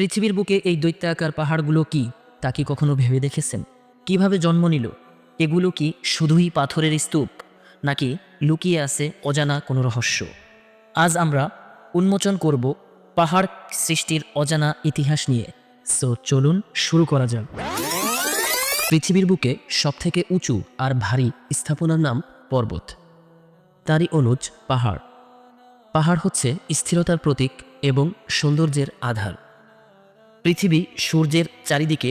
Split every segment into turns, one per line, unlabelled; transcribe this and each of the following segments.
পৃথিবীর বুকে এই দৈত্যাকার পাহাড়গুলো কি, তা কি কখনো ভেবে দেখেছেন? কীভাবে জন্ম নিল? এগুলো কি শুধুই পাথরের স্তূপ, নাকি লুকিয়ে আছে অজানা কোনো রহস্য? আজ আমরা উন্মোচন করব পাহাড় সৃষ্টির অজানা ইতিহাস নিয়ে। সো চলুন শুরু করা যাক। পৃথিবীর বুকে সবথেকে উঁচু আর ভারী স্থাপনার নাম পর্বত। তারই অনুজ পাহাড়। পাহাড় হচ্ছে স্থিরতার প্রতীক এবং সৌন্দর্যের আধার। পৃথিবী সূর্যের চারিদিকে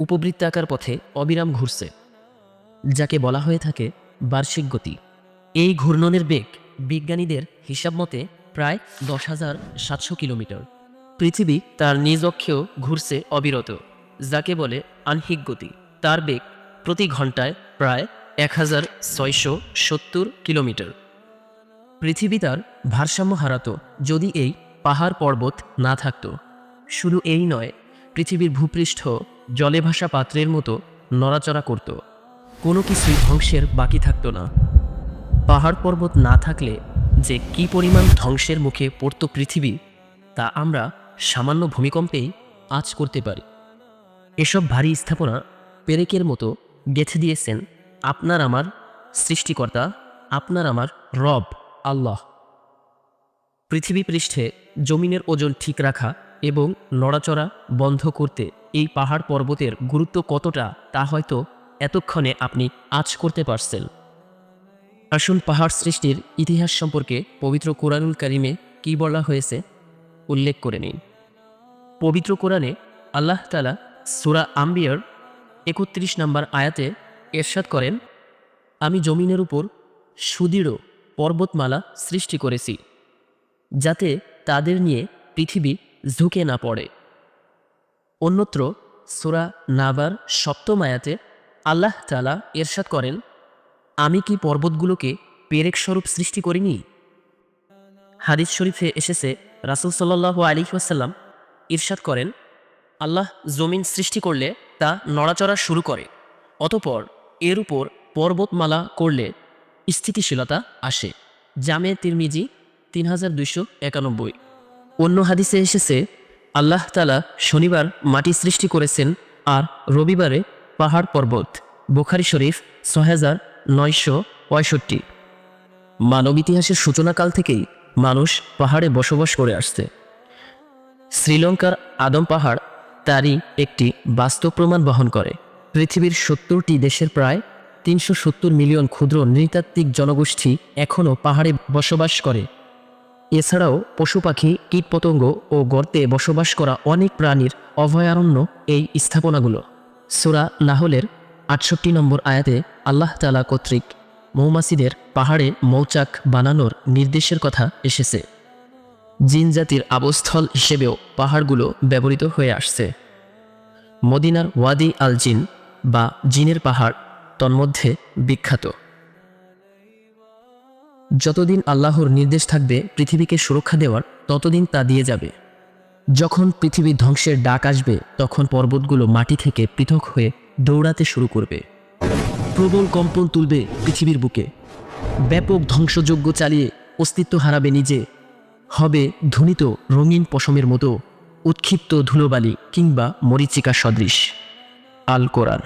উপবৃত্তাকার পথে অবিরাম ঘুরছে, যাকে বলা হয়ে থাকে বার্ষিক গতি। এই ঘূর্ণনের বেগ বিজ্ঞানীদের হিসাব মতে প্রায় দশ হাজার সাতশো কিলোমিটার। পৃথিবী তার নিজ অক্ষেও ঘুরছে অবিরত, যাকে বলে আনহিক গতি। তার বেগ প্রতি ঘন্টায় প্রায় এক হাজার ছয়শো সত্তর কিলোমিটার। পৃথিবী তার ভারসাম্য হারাতো যদি এই পাহাড় পর্বত না থাকতো। শুধু এই নয়, পৃথিবীর ভূপৃষ্ঠ, জলে ভাসা পাত্রের মতো নড়াচড়া করত। কোনো কিছুই ধ্বংসের বাকি থাকতো না। পাহাড় পর্বত না থাকলে যে কি পরিমাণ ধ্বংসের মুখে পড়তো পৃথিবী, তা আমরা সামান্য ভূমিকম্পেই আজ করতে পারি। এসব ভারী স্থাপনা পেরেকের মতো গেঁথে দিয়েছেন আপনার আমার সৃষ্টিকর্তা, আপনার আমার রব, আল্লাহ। পৃথিবী পৃষ্ঠে জমিনের ওজন ঠিক রাখা এবং নড়াচড়া বন্ধ করতে এই পাহাড় পর্বতের গুরুত্ব কতটা তা হয়তো এতক্ষণে আপনি আজ করতে পারছেন। আসুন পাহাড় সৃষ্টির ইতিহাস সম্পর্কে পবিত্র কোরআনুল কারিমে কী বলা হয়েছে উল্লেখ করে নিন। পবিত্র কোরআনে আল্লাহ তালা সুরা আম্বিয়ার একত্রিশ নম্বর আয়াতে এরশাদ করেন, আমি জমিনের উপর সুদৃঢ় পর্বতমালা সৃষ্টি করেছি, যাতে তাদের নিয়ে পৃথিবী ঝুঁকে না পড়ে। অন্যত্র, সুরা নাবার সপ্তম আয়াতে আল্লাহ তালা এরশাদ করেন, আমি কি পর্বতগুলোকে পেরেক স্বরূপ সৃষ্টি করিনি? হাদিস শরীফে এসেছে, রাসুল সাল্লাহ আলী ওয়াসাল্লাম ইরশাদ করেন, আল্লাহ জমিন সৃষ্টি করলে তা নড়াচড়া শুরু করে, অতপর এর উপর পর্বতমালা করলে স্থিতিশীলতা আসে। জামে তিরমিজি তিন হাজার দুইশো একানব্বই। অন্য হাদিসে এসেছে, আল্লাহ তালা শনিবার মাটি সৃষ্টি করেছেন আর রবিবারে পাহাড় পর্বত। বুখারি শরীফ ছ হাজার নয়শো পঁয়ষট্টি। মানব ইতিহাসের সূচনাকাল থেকেই মানুষ পাহাড়ে বসবাস করে আসছে। শ্রীলঙ্কার আদম পাহাড় তারই একটি বাস্তব প্রমাণ বহন করে। পৃথিবীর সত্তরটি দেশের প্রায় তিনশো সত্তর মিলিয়ন ক্ষুদ্র নৃতাত্ত্বিক জনগোষ্ঠী এখনও পাহাড়ে বসবাস করে। এছাড়াও পশু পাখি, কীটপতঙ্গ ও গর্তে বসবাস করা অনেক প্রাণীর অভয়ারণ্য এই স্থাপনাগুলো। সুরা নাহলের আটষট্টি নম্বর আয়াতে আল্লাহ তালা কর্তৃক মৌমাছিদের পাহাড়ে মৌচাক বানানোর নির্দেশের কথা এসেছে। জিন জাতির আবস্থল হিসেবেও পাহাড়গুলো ব্যবহৃত হয়ে আসছে। মদিনার ওয়াদি আল জিন বা জিনের পাহাড় তন্মধ্যে বিখ্যাত। যতদিন আল্লাহর নির্দেশ থাকবে পৃথিবীকে সুরক্ষা দেওয়ার, ততদিন তা দিয়ে যাবে। যখন পৃথিবীর ধ্বংসের ডাক আসবে, তখন পর্বতগুলো মাটি থেকে পৃথক হয়ে দৌড়াতে শুরু করবে। প্রবল কম্পন তুলবে পৃথিবীর বুকে। ব্যাপক ধ্বংসযজ্ঞ চালিয়ে অস্তিত্ব হারাবে নিজে। হবে ধ্বনিত রঙিন পশমের মতো উৎক্ষিপ্ত ধুলোবালি কিংবা মরিচিকা সদৃশ। আল কোরআন।